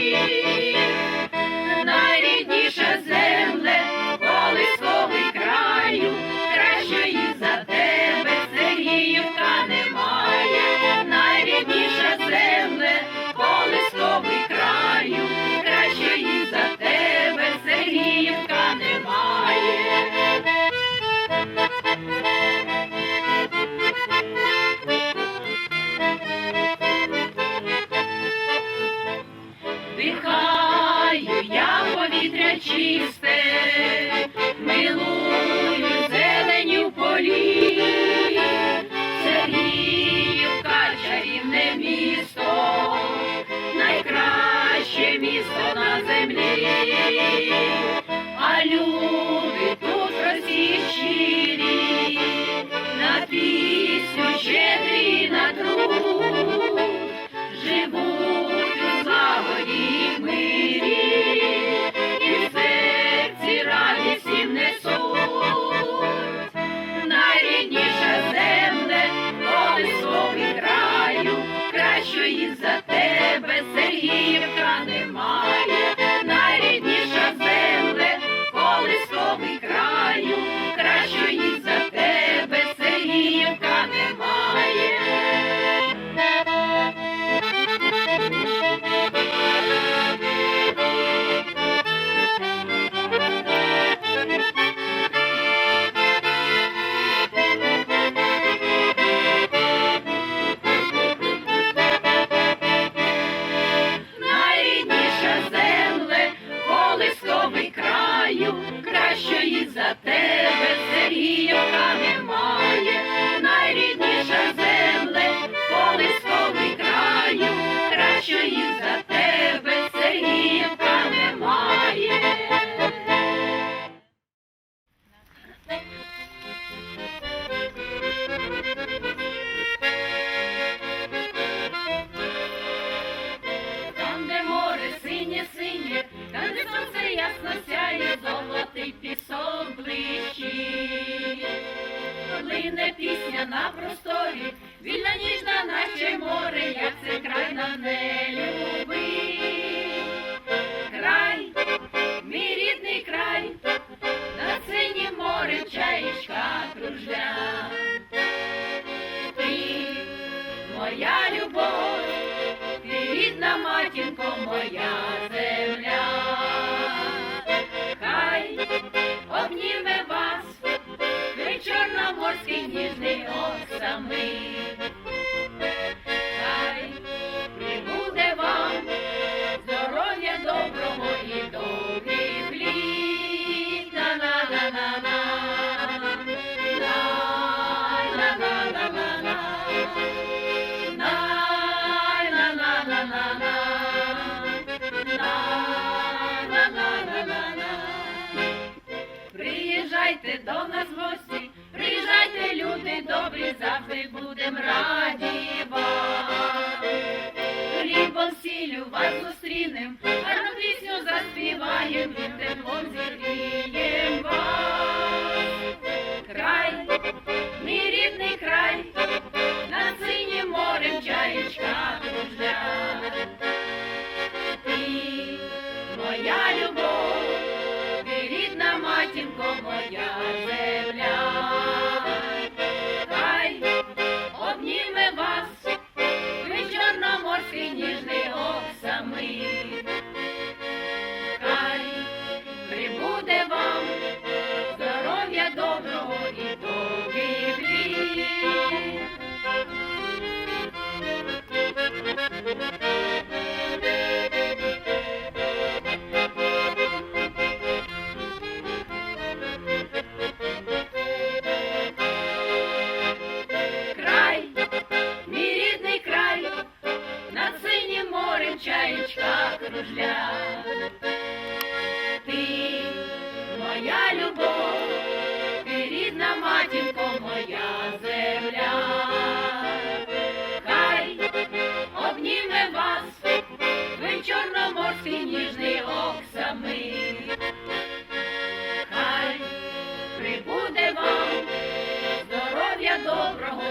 Thank you. цвісте, милую зеленю полі, Сергіївка, чарівне місто, найкраще місто на землі, а люди тут розсічі, на пісню щедрі. ясно сяє золотий пісок блищить. плине пісня на просторі, вільна ніжна, наче море, як це край нам не любить. Край, мій рідний край, на сині море чаєчка кружля. Ти моя любов, ти рідна матінко моя. Don't let's зірочка кружля, ти моя любов, ти рідна матінко, моя земля, хай обніме вас, ви чорноморський ніжний оксами, хай прибуде вам здоров'я доброго.